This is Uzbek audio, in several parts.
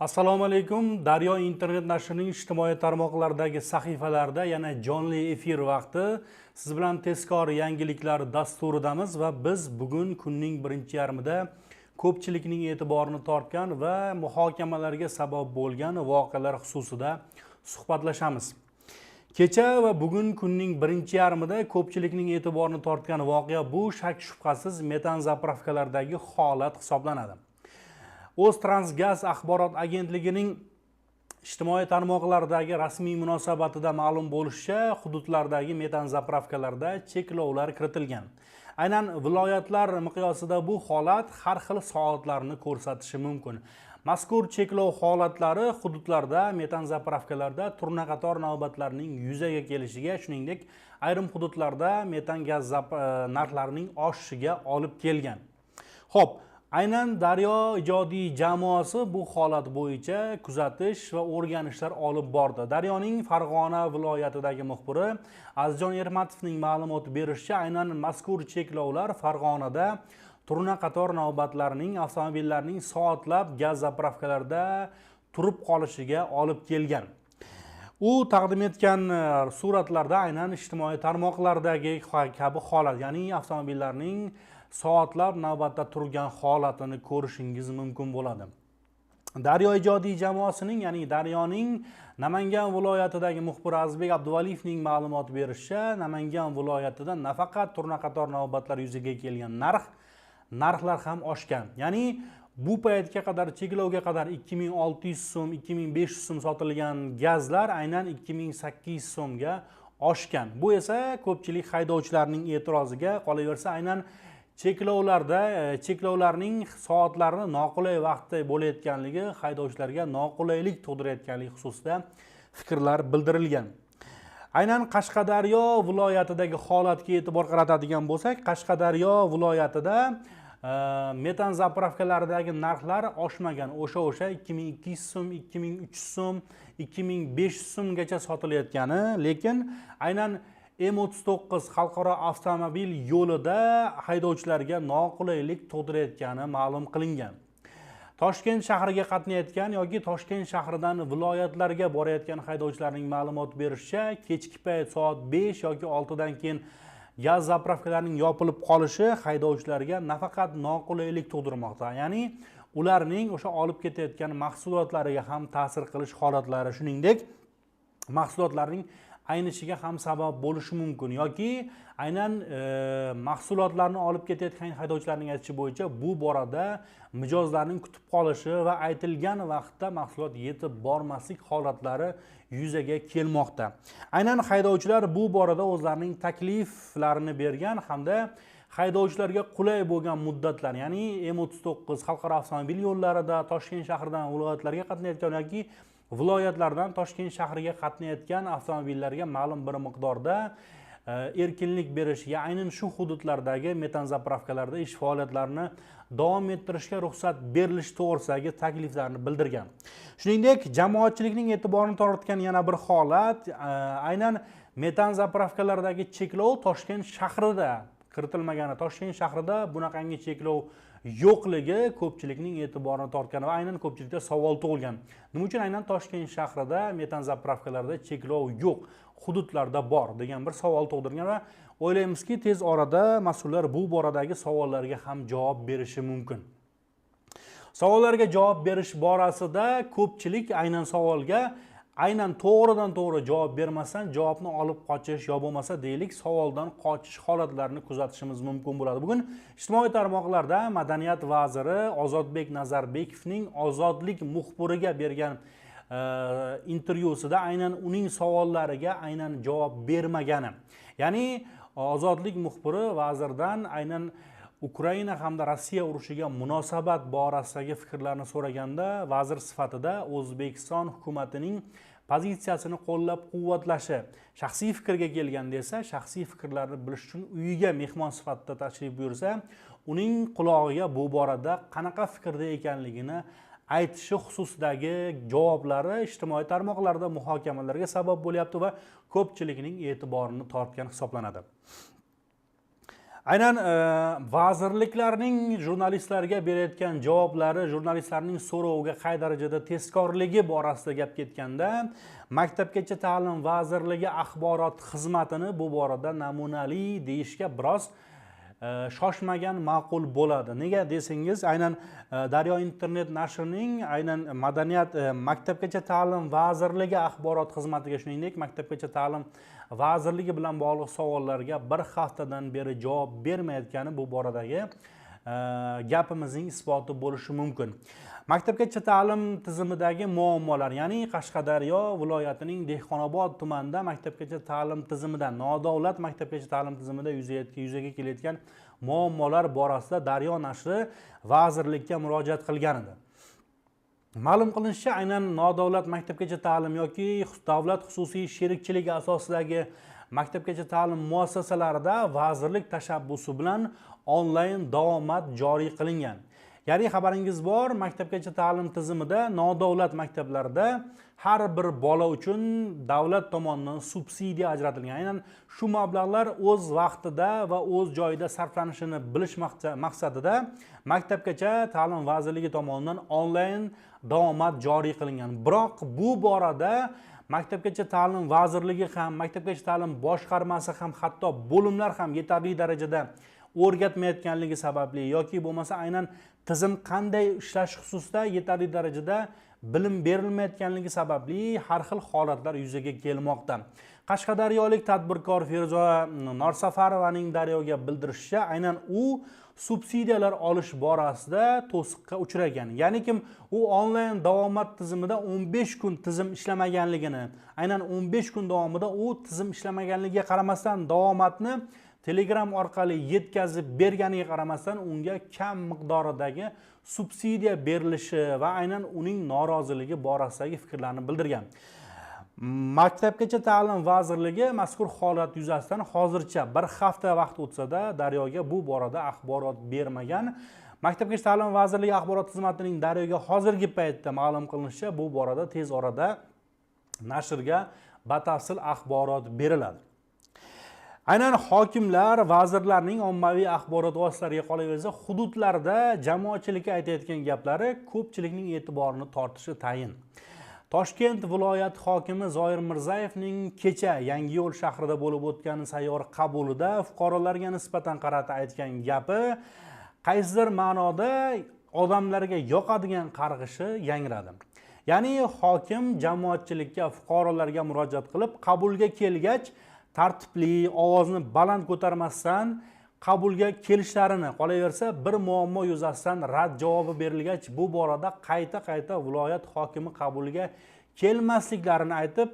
assalomu alaykum. Daryo internet nashrining ijtimoiy tarmoqlardagi sahifalarida yana jonli efir vaqti. Siz bilan tezkor yangiliklar dasturidamiz va biz bugun kunning birinchi yarmida ko'pchilikning e'tiborini tortgan va muhokamalarga sabab bo'lgan voqealar xususida suhbatlashamiz. Kecha va bugun kunning birinchi yarmida ko'pchilikning e'tiborini tortgan voqea bu shak shubhasiz metan zapravkalardagi holat hisoblanadi. O'ztransgaz axborot agentligining ijtimoiy tarmoqlardagi rasmiy munosabatida ma'lum bo'lishicha hududlardagi metan zapravkalarda cheklovlar kiritilgan. Aynan viloyatlar miqyosida bu holat har xil soatlarni ko'rsatishi mumkin. Mazkur cheklov holatlari hududlarda metan zapravkalarda turnaqator navbatlarning yuzaga kelishiga shuningdek ayrim hududlarda metan gaz e, narxlarining oshishiga olib kelgan. Ho'p aynan daryo ijodiy jamoasi bu holat bo'yicha kuzatish va o'rganishlar olib bordi. Daryoning farg'ona viloyatidagi muxbiri azizjon ermatovning ma'lumot berishicha aynan mazkur cheklovlar farg'onada turna qator navbatlarning avtomobillarning soatlab gaz zapravkalarda turib qolishiga olib kelgan. U taqdim etgan e, suratlarda aynan ijtimoiy tarmoqlardagi kabi holat ya'ni avtomobillarning soatlab navbatda turgan holatini ko'rishingiz mumkin bo'ladi. Daryo ijodiy jamoasining ya'ni daryoning namangan viloyatidagi muxbiri azizbek abduvaliyevning ma'lumot berishicha namangan viloyatida nafaqat turna qator navbatlar yuzaga kelgan narx narxlar ham oshgan. Ya'ni bu paytga qadar cheklovga qadar 2600 so'm 2500 so'm sotilgan gazlar aynan 2800 so'mga oshgan. Bu esa ko'pchilik haydovchilarning e'tiroziga qolaversa aynan cheklovlarda e, cheklovlarning soatlarini noqulay vaqtda bo'layotganligi haydovchilarga noqulaylik tug'dirayotganligi xususida fikrlar bildirilgan. Aynan qashqadaryo viloyatidagi holatga e'tibor qaratadigan bo'lsak qashqadaryo viloyatida metan zapravkalaridagi narxlar oshmagan o'sha o'sha ikki ming ikki yuz so'm ikki ming uch yuz so'm ikki ming besh yuz so'mgacha sotilayotgani lekin aynan m o'ttiz to'qqiz xalqaro avtomobil yo'lida haydovchilarga noqulaylik tug'dirayotgani ma'lum qilingan toshkent shahriga qatnayotgan yoki toshkent shahridan viloyatlarga borayotgan haydovchilarning ma'lumot berishicha kechki payt soat besh yoki oltidan keyin gaz zapravkalarining yopilib qolishi haydovchilarga nafaqat noqulaylik tug'dirmoqda. Ya'ni ularning o'sha olib ketayotgan mahsulotlariga ham ta'sir qilish holatlari. Shuningdek mahsulotlarning aynishiga ham sabab bo'lishi mumkin yoki aynan e, mahsulotlarni olib ketayotgan haydovchilarning aytishi bo'yicha bu borada mijozlarning kutib qolishi va aytilgan vaqtda mahsulot yetib bormaslik holatlari yuzaga kelmoqda. Aynan haydovchilar bu borada o'zlarining takliflarini bergan hamda haydovchilarga qulay bo'lgan muddatlar ya'ni m o'ttiz to'qqiz xalqaro avtomobil yo'llarida toshkent shahridan viloyatlarga qatnayotgan yoki viloyatlardan toshkent shahriga qatnayotgan avtomobillarga ma'lum bir miqdorda e, erkinlik berish ya aynan shu hududlardagi metan zapravkalarda ish faoliyatlarini davom ettirishga ruxsat berilishi to'g'risidagi takliflarni bildirgan. Shuningdek jamoatchilikning e'tiborini tortgan yana bir holat e, aynan metan zapravkalardagi cheklov toshkent shahrida kiritilmagani. Toshkent shahrida bunaqangi cheklov yo'qligi ko'pchilikning e'tiborini tortgan va aynan ko'pchilikda savol tug'ilgan. Nima uchun aynan toshkent shahrida metan zapravkalarda cheklov yo'q hududlarda bor degan bir savol tug'dirgan va o'ylaymizki tez orada mas'ullar bu boradagi savollarga ham javob berishi mumkin. Savollarga javob berish borasida ko'pchilik aynan savolga aynan to'g'ridan to'g'ri javob bermasdan javobni olib qochish yo bo'lmasa deylik savoldan qochish holatlarini kuzatishimiz mumkin bo'ladi bugun ijtimoiy tarmoqlarda madaniyat vaziri ozodbek nazarbekovning ozodlik muxbiriga bergan e, intervyusida aynan uning savollariga aynan javob bermagani. Ya'ni ozodlik muxbiri vazirdan aynan ukraina hamda rossiya urushiga munosabat borasidagi fikrlarni so'raganda vazir sifatida o'zbekiston hukumatining pozitsiyasini qo'llab quvvatlashi shaxsiy fikrga kelganda esa shaxsiy fikrlarni bilish uchun uyiga mehmon sifatida tashrif buyursa uning qulog'iga bu borada qanaqa fikrda ekanligini aytishi xususidagi javoblari ijtimoiy tarmoqlarda muhokamalarga sabab bo'lyapti va ko'pchilikning e'tiborini tortgan hisoblanadi. Aynan e, vazirliklarning jurnalistlarga berayotgan javoblari jurnalistlarning so'roviga qay darajada tezkorligi borasida gap ketganda maktabgacha ta'lim vazirligi axborot xizmatini bu borada namunali deyishga biroz Э, shoshmagan ma'qul bo'ladi. Nega desangiz aynan e, daryo internet nashrining aynan madaniyat e, maktabgacha ta'lim vazirligi axborot xizmatiga shuningdek maktabgacha ta'lim vazirligi bilan bog'liq savollarga bir haftadan beri javob bermayotgani bu boradagi e, gapimizning isboti bo'lishi mumkin. Maktabgacha ta'lim tizimidagi muammolar ya'ni qashqadaryo viloyatining dehqonobod tumanida maktabgacha ta'lim tizimida nodavlat maktabgacha ta'lim tizimida yuzaga kelayotgan muammolar borasida daryo nashri vazirlikka murojaat qilgan edi. Ma'lum qilinishicha aynan nodavlat maktabgacha ta'lim yoki davlat xususiy sherikchiligi asosidagi maktabgacha ta'lim muassasalarida vazirlik tashabbusi bilan onlayn davomat joriy qilingan. Ya'ni xabaringiz bor maktabgacha ta'lim tizimida nodavlat maktablarda har bir bola uchun davlat tomonidan subsidiya ajratilgan. Aynan shu mablag'lar o'z vaqtida va o'z joyida sarflanishini bilish maqsadida maktabgacha ta'lim vazirligi tomonidan onlayn davomat joriy qilingan. Biroq bu borada maktabgacha ta'lim vazirligi ham maktabgacha ta'lim boshqarmasi ham hatto bo'limlar ham yetarli darajada o'rgatmayotganligi sababli yoki bo'lmasa aynan tizim qanday ishlashi xususida yetarli darajada bilim berilmayotganligi sababli har xil holatlar yuzaga kelmoqda. Qashqadaryolik tadbirkor feruza norsafarovaning daryoga bildirishicha aynan u subsidiyalar olish borasida to'siqqa uchragan. Ya'ni kim? U onlayn davomat tizimida 15 kun tizim ishlamaganligini aynan 15 kun davomida u tizim ishlamaganligiga qaramasdan davomatni telegram orqali yetkazib berganiga qaramasdan unga kam miqdoridagi subsidiya berilishi va aynan uning noroziligi borasidagi fikrlarini bildirgan. Maktabgacha ta'lim vazirligi mazkur holat yuzasidan hozircha bir hafta vaqt o'tsa-da daryoga bu borada axborot bermagan. Maktabgacha ta'lim vazirligi axborot xizmatining daryoga hozirgi paytda ma'lum qilinishicha bu borada tez orada nashrga batafsil axborot beriladi. Aynan hokimlar vazirlarning ommaviy axborot vositalariga qolaversa hududlarda jamoatchilikka aytayotgan gaplari ko'pchilikning e'tiborini tortishi tayin. Toshkent viloyati hokimi zoir mirzayevning kecha yangiyo'l shahrida bo'lib o'tgan sayyor qabulida fuqarolarga nisbatan qarata aytgan gapi qaysidir ma'noda odamlarga yoqadigan qarg'ishi yangradi. Ya'ni hokim jamoatchilikka fuqarolarga murojaat qilib qabulga kelgach tartibli ovozni baland ko'tarmasdan qabulga kelishlarini qolaversa bir muammo yuzasidan rad javobi berilgach bu borada qayta qayta viloyat hokimi qabuliga kelmasliklarini aytib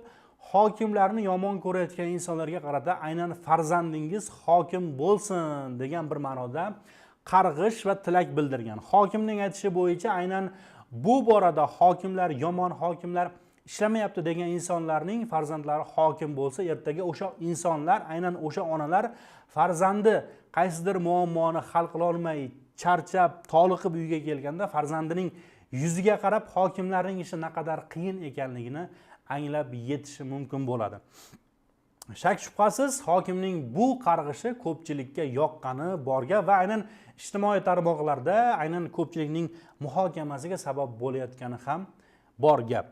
hokimlarni yomon ko'rayotgan insonlarga qarata aynan farzandingiz hokim bo'lsin degan bir ma'noda qarg'ish va tilak bildirgan. Hokimning aytishi bo'yicha aynan bu borada hokimlar yomon hokimlar ishlamayapti degan insonlarning farzandlari hokim bo'lsa ertaga o'sha insonlar aynan o'sha onalar farzandi qaysidir muammoni hal qilolmay charchab toliqib uyga kelganda farzandining yuziga qarab hokimlarning ishi naqadar qiyin ekanligini anglab yetishi mumkin bo'ladi. Shak shubhasiz hokimning bu qarg'ishi ko'pchilikka yoqqani borga va aynan ijtimoiy tarmoqlarda aynan ko'pchilikning muhokamasiga sabab bo'layotgani ham bor gap.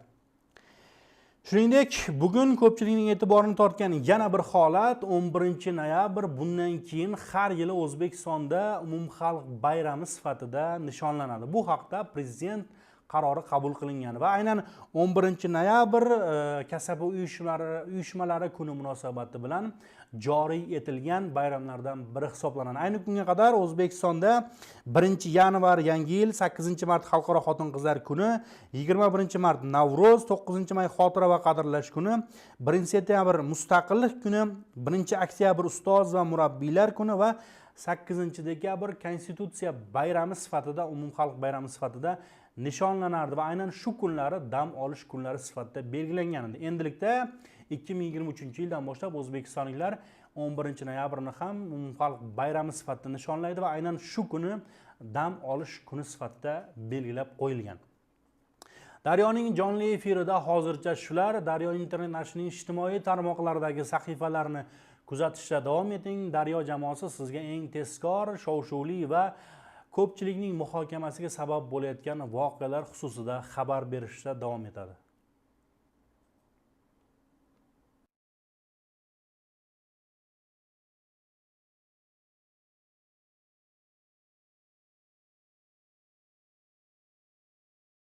Shuningdek bugun ko'pchilikning e'tiborini tortgan yana bir holat 11 noyabr bundan keyin har yili o'zbekistonda umumxalq bayrami sifatida nishonlanadi. Bu haqda prezident qarori qabul qilingan va aynan 11 noyabr e, kasaba uyushmalari uyushmalari kuni munosabati bilan joriy etilgan bayramlardan biri hisoblanadi. Ayni kunga qadar o'zbekistonda 1 yanvar yangi yil 8 mart xalqaro xotin qizlar kuni 21 mart navro'z 9 may xotira va qadrlash kuni 1 sentyabr mustaqillik kuni 1 oktyabr ustoz va murabbiylar kuni va 8 dekabr konstitutsiya bayrami sifatida umumxalq bayrami sifatida nishonlanardi va aynan shu kunlari dam olish kunlari sifatida belgilangan edi endilikda ikki ming yigirma uchinchi yildan boshlab o'zbekistonliklar o'n birinchi noyabrni ham umumxalq bayrami sifatida nishonlaydi va aynan shu kuni dam olish kuni sifatida belgilab qo'yilgan. Daryoning jonli efirida hozircha shular daryo internet nashrining ijtimoiy tarmoqlardagi sahifalarini kuzatishda davom eting. Daryo jamoasi sizga eng tezkor shov shuvli va ko'pchilikning muhokamasiga sabab bo'layotgan voqealar xususida xabar berishda davom etadi.